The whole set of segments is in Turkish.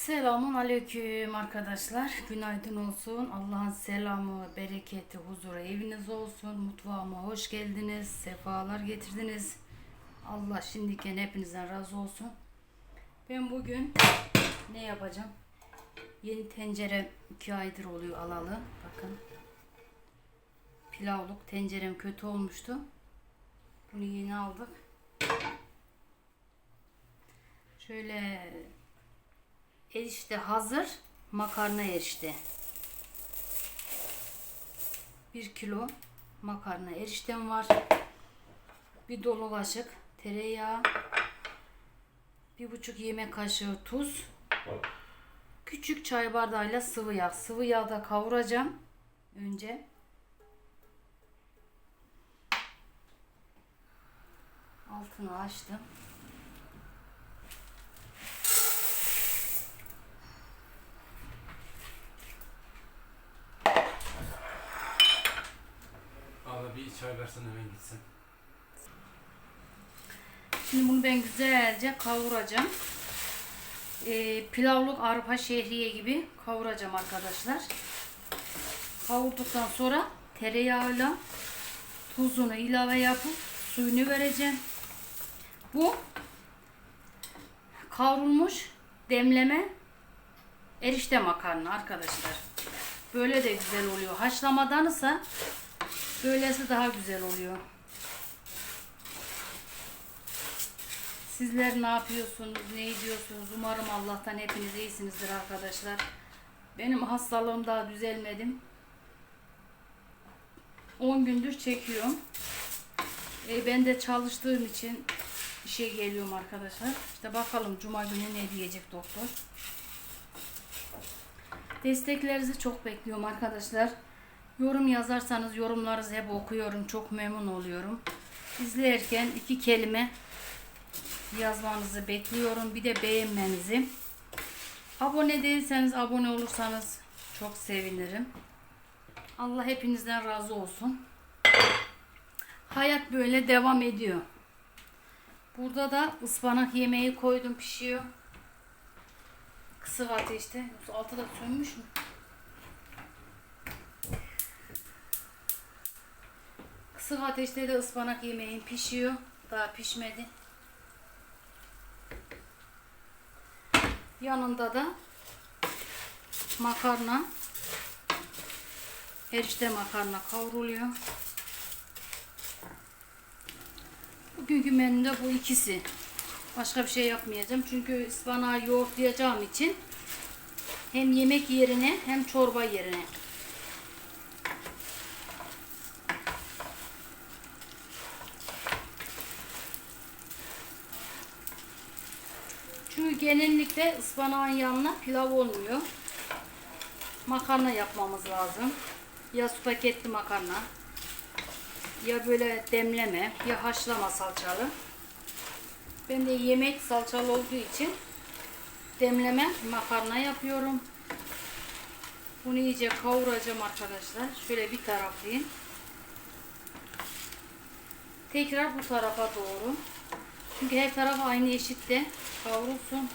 Selamun aleyküm arkadaşlar. Günaydın olsun. Allah'ın selamı, bereketi, huzuru eviniz olsun. Mutfağıma hoş geldiniz. Sefalar getirdiniz. Allah şimdiken hepinizden razı olsun. Ben bugün ne yapacağım? Yeni tencere 2 aydır oluyor alalı. Bakın. Pilavlık tencerem kötü olmuştu. Bunu yeni aldık. Şöyle Erişte hazır. Makarna erişte. 1 kilo makarna eriştem var. Bir dolu kaşık tereyağı. Bir buçuk yemek kaşığı tuz. Küçük çay bardağıyla sıvı yağ. Sıvı yağda kavuracağım. Önce. Altını açtım. Versen hemen gitsin. Şimdi bunu ben güzelce kavuracağım. Ee, pilavlık arpa şehriye gibi kavuracağım arkadaşlar. Kavurduktan sonra tereyağıyla tuzunu ilave yapıp suyunu vereceğim. Bu kavrulmuş demleme erişte makarna arkadaşlar. Böyle de güzel oluyor. Haşlamadansa böylesi daha güzel oluyor. Sizler ne yapıyorsunuz, ne ediyorsunuz? Umarım Allah'tan hepiniz iyisinizdir arkadaşlar. Benim hastalığım daha düzelmedim. 10 gündür çekiyorum. E, ben de çalıştığım için işe geliyorum arkadaşlar. İşte bakalım cuma günü ne diyecek doktor. Desteklerinizi çok bekliyorum arkadaşlar. Yorum yazarsanız yorumlarınızı hep okuyorum. Çok memnun oluyorum. İzlerken iki kelime yazmanızı bekliyorum. Bir de beğenmenizi. Abone değilseniz abone olursanız çok sevinirim. Allah hepinizden razı olsun. Hayat böyle devam ediyor. Burada da ıspanak yemeği koydum pişiyor. Kısık ateşte. Altı da sönmüş mü? Kısık ateşte de ıspanak yemeğim pişiyor. Daha pişmedi. Yanında da makarna erişte makarna kavruluyor. Bugünkü menümde bu ikisi. Başka bir şey yapmayacağım. Çünkü ıspanağı yoğurtlayacağım için hem yemek yerine hem çorba yerine. Çünkü genellikle ıspanağın yanına pilav olmuyor. Makarna yapmamız lazım. Ya spagetti makarna, ya böyle demleme, ya haşlama salçalı. Ben de yemek salçalı olduğu için demleme makarna yapıyorum. Bunu iyice kavuracağım arkadaşlar. Şöyle bir taraflayayım. Tekrar bu tarafa doğru. Çünkü her taraf aynı eşitte kavrulsun.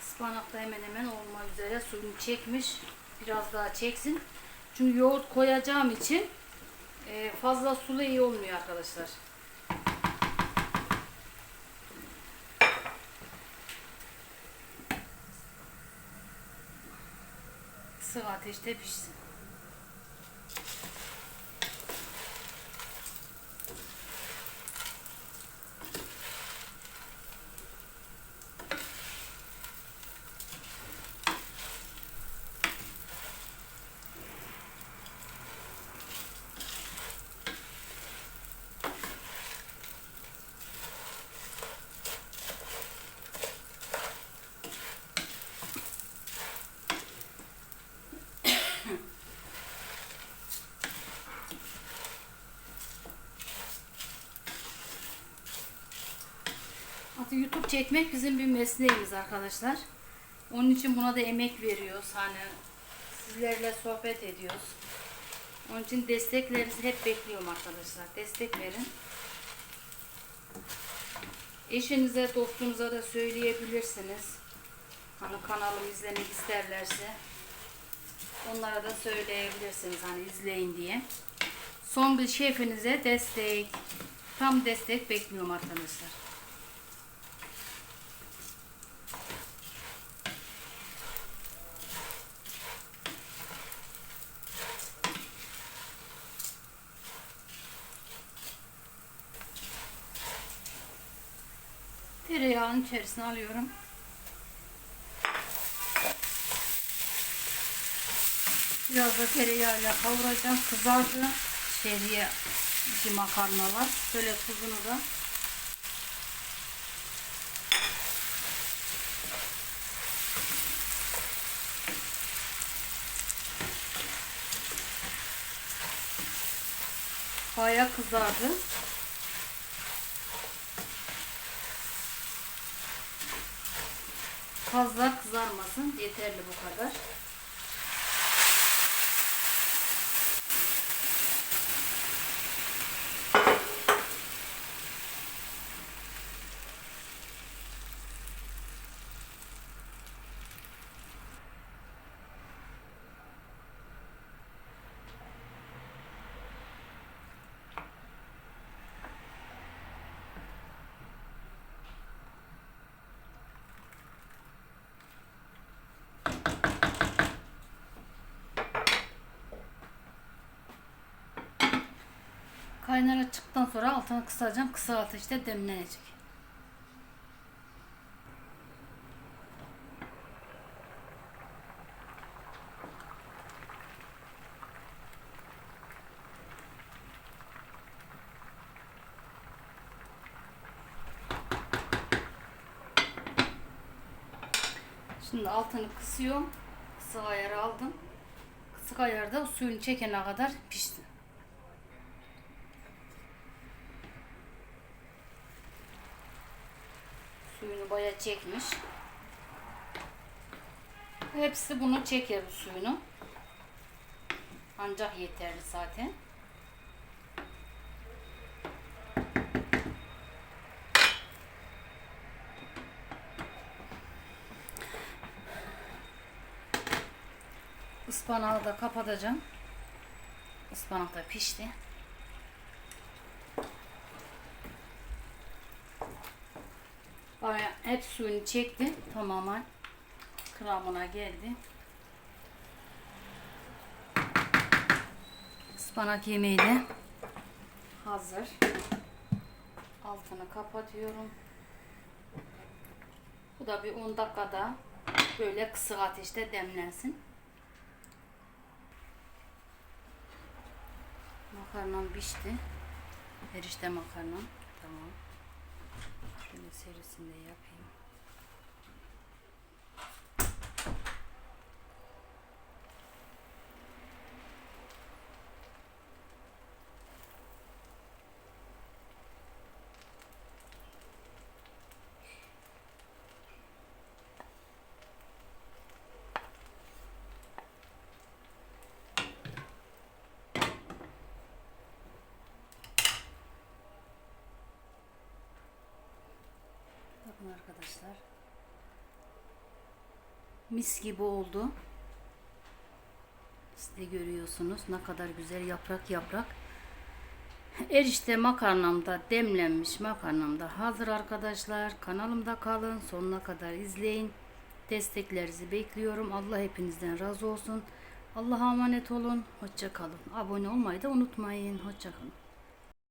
Ispanak da hemen hemen olmak üzere suyunu çekmiş. Biraz daha çeksin. Çünkü yoğurt koyacağım için e, fazla sulu iyi olmuyor arkadaşlar. Kısık ateşte pişsin. Çekmek bizim bir mesleğimiz arkadaşlar. Onun için buna da emek veriyoruz. Hani sizlerle sohbet ediyoruz. Onun için desteklerinizi hep bekliyorum arkadaşlar. Destek verin. Eşinize, dostunuza da söyleyebilirsiniz. Hani kanalımı izlemek isterlerse onlara da söyleyebilirsiniz hani izleyin diye. Son bir şefinize destek. Tam destek bekliyorum arkadaşlar. Tereyağının içerisine alıyorum. Biraz da tereyağıyla kavuracağım. Kızardı. Şehriye içi makarnalar. Böyle tuzunu da Baya kızardı. Fazla kızarmasın. Yeterli bu kadar. Kaynara çıktıktan sonra altını kısacağım. Kısa ateşte demlenecek. Şimdi altını kısıyorum. Kısık ayarı aldım. Kısık ayarda suyunu çekene kadar pişti. Suyunu baya çekmiş. Hepsi bunu çeker bu suyunu. Ancak yeterli zaten. Ispanağı da kapatacağım. Ispanak da pişti. Hep suyunu çekti. Tamamen kıvamına geldi. Ispanak yemeği de hazır. Altını kapatıyorum. Bu da bir 10 dakikada böyle kısık ateşte demlensin. Makarnam pişti. Erişte makarnam. Tamam. Şöyle serisini de yapayım. Bakın arkadaşlar. Mis gibi oldu. Siz görüyorsunuz ne kadar güzel yaprak yaprak. Erişte makarnamda demlenmiş makarnamda hazır arkadaşlar. Kanalımda kalın. Sonuna kadar izleyin. Desteklerinizi bekliyorum. Allah hepinizden razı olsun. Allah'a emanet olun. Hoşça kalın. Abone olmayı da unutmayın. Hoşça kalın.